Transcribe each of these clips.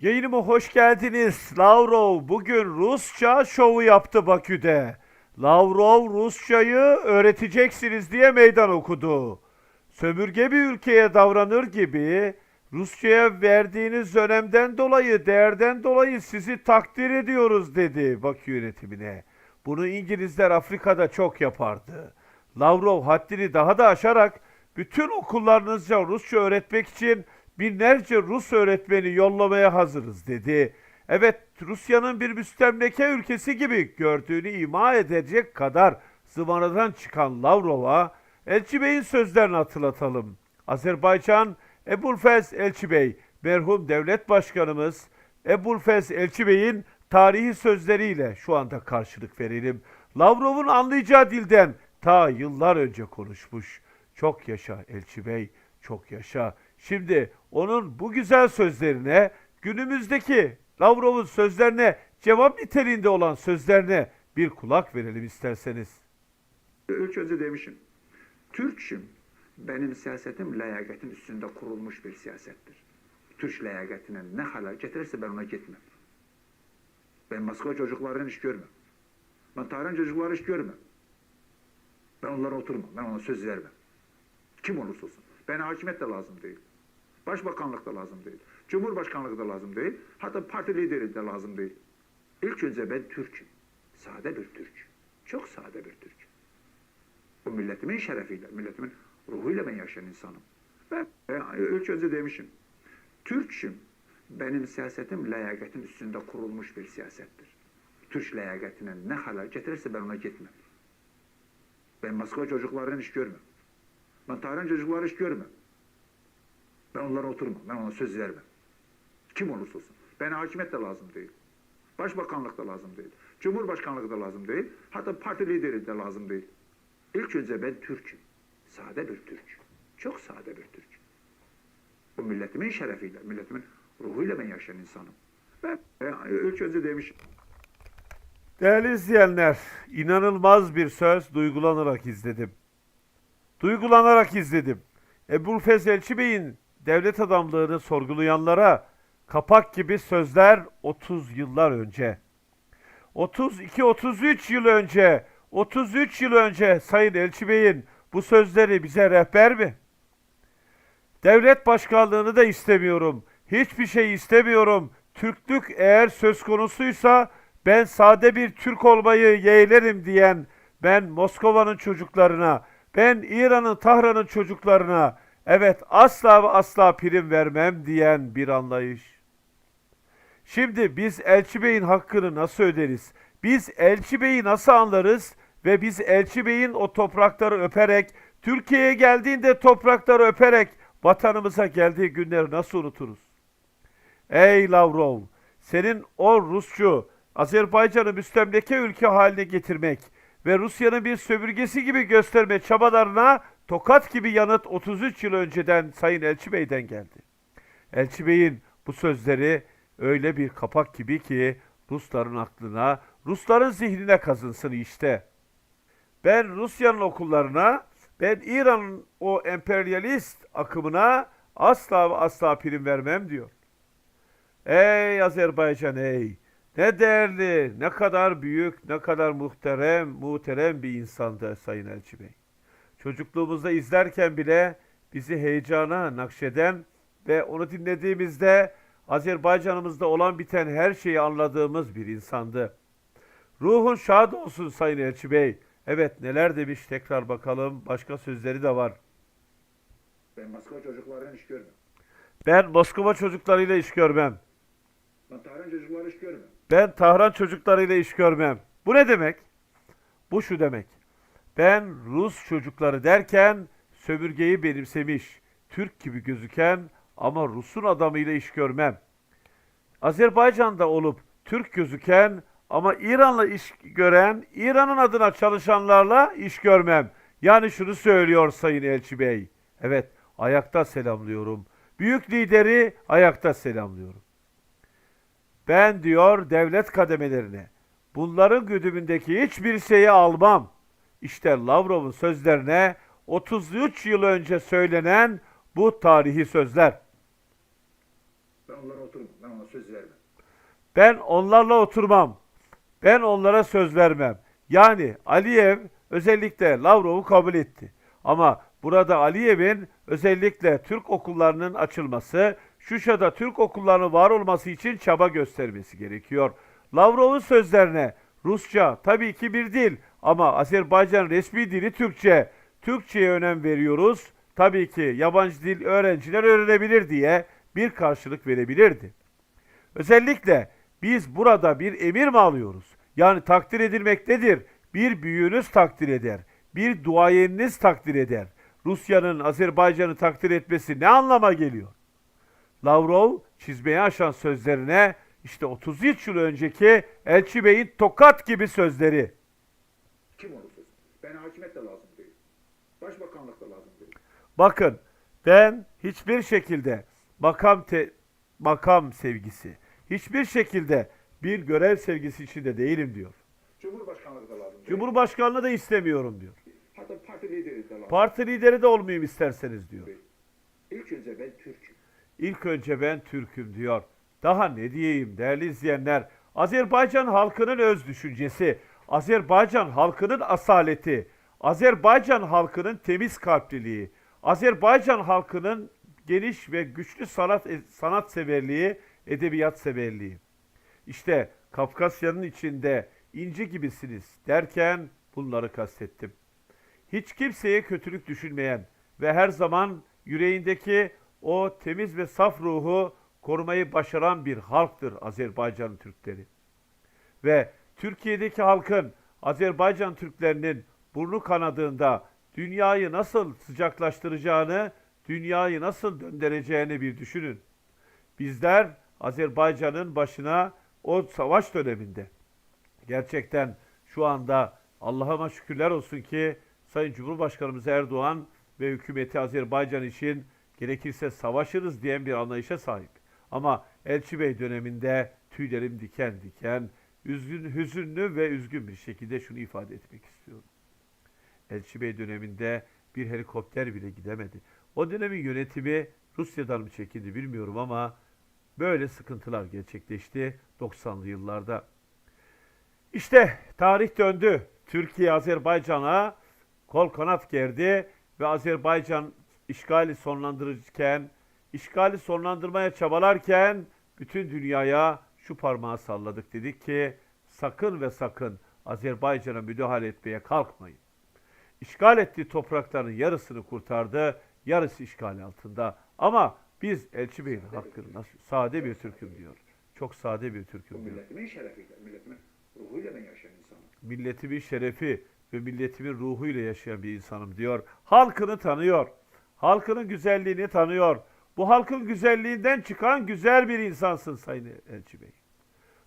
Yayınıma hoş geldiniz. Lavrov bugün Rusça şovu yaptı Bakü'de. Lavrov Rusçayı öğreteceksiniz diye meydan okudu. Sömürge bir ülkeye davranır gibi Rusça'ya verdiğiniz önemden dolayı, değerden dolayı sizi takdir ediyoruz dedi Bakü yönetimine. Bunu İngilizler Afrika'da çok yapardı. Lavrov haddini daha da aşarak bütün okullarınızca Rusça öğretmek için binlerce Rus öğretmeni yollamaya hazırız dedi. Evet Rusya'nın bir müstemleke ülkesi gibi gördüğünü ima edecek kadar zıvanadan çıkan Lavrov'a Elçi Bey'in sözlerini hatırlatalım. Azerbaycan Ebulfez Elçi Bey, merhum devlet başkanımız Ebulfez Elçi Bey'in tarihi sözleriyle şu anda karşılık verelim. Lavrov'un anlayacağı dilden ta yıllar önce konuşmuş. Çok yaşa Elçi Bey, çok yaşa. Şimdi onun bu güzel sözlerine, günümüzdeki Lavrov'un sözlerine, cevap niteliğinde olan sözlerine bir kulak verelim isterseniz. Üç önce demişim. Türk'üm. Benim siyasetim layakatin üstünde kurulmuş bir siyasettir. Türk layakatine ne halal getirirse ben ona gitmem. Ben Moskova çocuklarının iş görmem. Ben Tahran çocukları iş görmem. Ben onlara oturmam. Ben ona söz vermem. Kim olursa olsun. Bana hakimiyet de lazım değil. Başbakanlık da lazım değil. Cumhurbaşkanlığı da lazım değil. Hatta parti lideri de lazım değil. İlk önce ben Türk'üm. Sade bir Türk. Çok sade bir Türk. Bu milletimin şerefiyle, milletimin ruhuyla ben yaşayan insanım. Ben ilk önce demişim. Türk'üm. Benim siyasetim layakatin üstünde kurulmuş bir siyasettir. Türk layakatine ne halal getirirse ben ona gitmem. Ben Moskova çocuklarının iş görmem. Ben Tahran çocukları iş görmem. Ben onlara oturmam. Ben ona söz vermem. Kim olursa olsun. Bana hakimiyet de lazım değil. Başbakanlık da lazım değil. Cumhurbaşkanlığı da lazım değil. Hatta parti lideri de lazım değil. İlk önce ben Türk'üm. Sade bir Türk. Çok sade bir Türk. Bu milletimin şerefiyle, milletimin ruhuyla ben yaşayan insanım. Ben e, ilk önce demişim. Değerli izleyenler, inanılmaz bir söz duygulanarak izledim. Duygulanarak izledim. Ebulfez Elçi Bey'in devlet adamlığını sorgulayanlara kapak gibi sözler 30 yıllar önce. 32-33 yıl önce, 33 yıl önce Sayın Elçi Bey'in bu sözleri bize rehber mi? Devlet başkanlığını da istemiyorum. Hiçbir şey istemiyorum. Türklük eğer söz konusuysa ben sade bir Türk olmayı yeğlerim diyen ben Moskova'nın çocuklarına, ben İran'ın Tahran'ın çocuklarına evet asla ve asla prim vermem diyen bir anlayış. Şimdi biz Elçi Bey'in hakkını nasıl öderiz? Biz Elçi Bey'i nasıl anlarız? Ve biz Elçi Bey'in o toprakları öperek, Türkiye'ye geldiğinde toprakları öperek vatanımıza geldiği günleri nasıl unuturuz? Ey Lavrov, senin o Rusçu, Azerbaycan'ı müstemleke ülke haline getirmek ve Rusya'nın bir sömürgesi gibi gösterme çabalarına tokat gibi yanıt 33 yıl önceden Sayın Elçi Bey'den geldi. Elçi Bey'in bu sözleri öyle bir kapak gibi ki Rusların aklına, Rusların zihnine kazınsın işte. Ben Rusya'nın okullarına, ben İran'ın o emperyalist akımına asla ve asla prim vermem diyor. Ey Azerbaycan ey! Ne değerli, ne kadar büyük, ne kadar muhterem, muhterem bir insandı Sayın Elçi Bey. Çocukluğumuzda izlerken bile bizi heyecana nakşeden ve onu dinlediğimizde Azerbaycan'ımızda olan biten her şeyi anladığımız bir insandı. Ruhun şad olsun Sayın Elçi Bey. Evet neler demiş tekrar bakalım. Başka sözleri de var. Ben Moskova çocuklarının iş görmem. Ben Moskova çocuklarıyla iş görmem. Ben Tahran çocukları iş görmem. Ben Tahran çocuklarıyla iş görmem. Bu ne demek? Bu şu demek. Ben Rus çocukları derken sömürgeyi benimsemiş, Türk gibi gözüken ama Rus'un adamıyla iş görmem. Azerbaycan'da olup Türk gözüken ama İran'la iş gören, İran'ın adına çalışanlarla iş görmem. Yani şunu söylüyor Sayın Elçi Bey. Evet, ayakta selamlıyorum. Büyük lideri ayakta selamlıyorum. Ben diyor devlet kademelerine bunların güdümündeki hiçbir şeyi almam. İşte Lavrov'un sözlerine 33 yıl önce söylenen bu tarihi sözler. Ben onlara oturmam. Ben ona söz vermem. Ben onlarla oturmam. Ben onlara söz vermem. Yani Aliyev özellikle Lavrov'u kabul etti. Ama burada Aliyev'in özellikle Türk okullarının açılması, Şuşa'da Türk okullarının var olması için çaba göstermesi gerekiyor. Lavrov'un sözlerine Rusça tabii ki bir dil ama Azerbaycan resmi dili Türkçe. Türkçe'ye önem veriyoruz. Tabii ki yabancı dil öğrenciler öğrenebilir diye bir karşılık verebilirdi. Özellikle biz burada bir emir mi alıyoruz? Yani takdir edilmek nedir? Bir büyüğünüz takdir eder. Bir duayeniniz takdir eder. Rusya'nın Azerbaycan'ı takdir etmesi ne anlama geliyor? Lavrov çizmeyi aşan sözlerine işte 33 yıl önceki Elçi Bey'in tokat gibi sözleri. Kim olursa olsun. Ben hakimiyet de lazım değil. Başbakanlık da lazım değil. Bakın ben hiçbir şekilde makam te- makam sevgisi, hiçbir şekilde bir görev sevgisi içinde değilim diyor. Cumhurbaşkanlığı da lazım değil. Cumhurbaşkanlığı da istemiyorum diyor. Hatta parti lideri de lazım Parti lideri de olmayayım isterseniz diyor. İlk önce ben Türk'üm. İlk önce ben Türk'üm diyor. Daha ne diyeyim değerli izleyenler? Azerbaycan halkının öz düşüncesi, Azerbaycan halkının asaleti, Azerbaycan halkının temiz kalpliliği, Azerbaycan halkının geniş ve güçlü sanat sanat severliği, edebiyat severliği. İşte Kafkasya'nın içinde inci gibisiniz derken bunları kastettim. Hiç kimseye kötülük düşünmeyen ve her zaman yüreğindeki o temiz ve saf ruhu korumayı başaran bir halktır Azerbaycan Türkleri. Ve Türkiye'deki halkın Azerbaycan Türklerinin burnu kanadığında dünyayı nasıl sıcaklaştıracağını, dünyayı nasıl döndüreceğini bir düşünün. Bizler Azerbaycan'ın başına o savaş döneminde gerçekten şu anda Allah'ıma şükürler olsun ki Sayın Cumhurbaşkanımız Erdoğan ve hükümeti Azerbaycan için gerekirse savaşırız diyen bir anlayışa sahip. Ama Elçi Bey döneminde tüylerim diken diken, üzgün, hüzünlü ve üzgün bir şekilde şunu ifade etmek istiyorum. Elçi Bey döneminde bir helikopter bile gidemedi. O dönemin yönetimi Rusya'dan mı çekildi bilmiyorum ama böyle sıkıntılar gerçekleşti 90'lı yıllarda. İşte tarih döndü. Türkiye Azerbaycan'a kol kanat gerdi ve Azerbaycan işgali sonlandırırken, işgali sonlandırmaya çabalarken bütün dünyaya şu parmağı salladık. Dedik ki sakın ve sakın Azerbaycan'a müdahale etmeye kalkmayın. İşgal ettiği toprakların yarısını kurtardı, yarısı işgal altında. Ama biz Elçi Bey'in hakkını nasıl, sade bir Türk'üm diyor. Çok sade bir Türk'üm diyor. milletimin şerefiyle, milletimin ruhuyla ben yaşayan insanım. milletimin şerefi ve milletimin ruhuyla yaşayan bir insanım diyor. Halkını tanıyor. Halkının güzelliğini tanıyor. Bu halkın güzelliğinden çıkan güzel bir insansın Sayın Elçi Bey.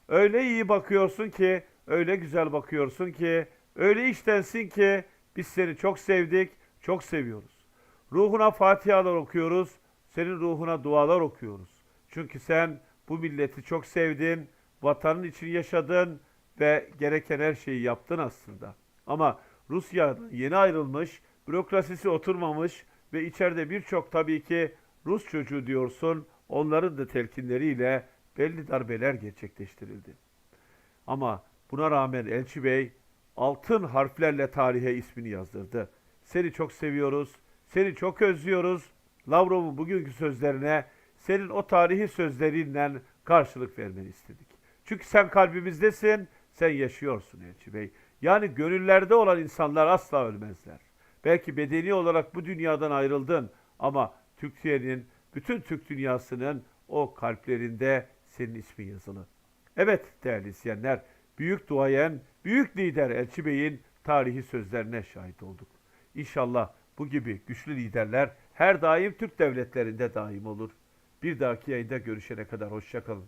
Öyle iyi bakıyorsun ki, öyle güzel bakıyorsun ki, öyle iştensin ki biz seni çok sevdik, çok seviyoruz. Ruhuna fatihalar okuyoruz, senin ruhuna dualar okuyoruz. Çünkü sen bu milleti çok sevdin, vatanın için yaşadın ve gereken her şeyi yaptın aslında. Ama Rusya'dan yeni ayrılmış, bürokrasisi oturmamış ve içeride birçok tabii ki Rus çocuğu diyorsun, onların da telkinleriyle belli darbeler gerçekleştirildi. Ama buna rağmen Elçi Bey altın harflerle tarihe ismini yazdırdı. Seni çok seviyoruz, seni çok özlüyoruz. Lavrov'un bugünkü sözlerine senin o tarihi sözlerinden karşılık vermeni istedik. Çünkü sen kalbimizdesin, sen yaşıyorsun Elçi Bey. Yani gönüllerde olan insanlar asla ölmezler. Belki bedeni olarak bu dünyadan ayrıldın ama Türkiye'nin, bütün Türk dünyasının o kalplerinde senin ismin yazılı. Evet değerli izleyenler, büyük duayen, büyük lider Elçi Bey'in tarihi sözlerine şahit olduk. İnşallah bu gibi güçlü liderler her daim Türk devletlerinde daim olur. Bir dahaki yayında görüşene kadar hoşçakalın.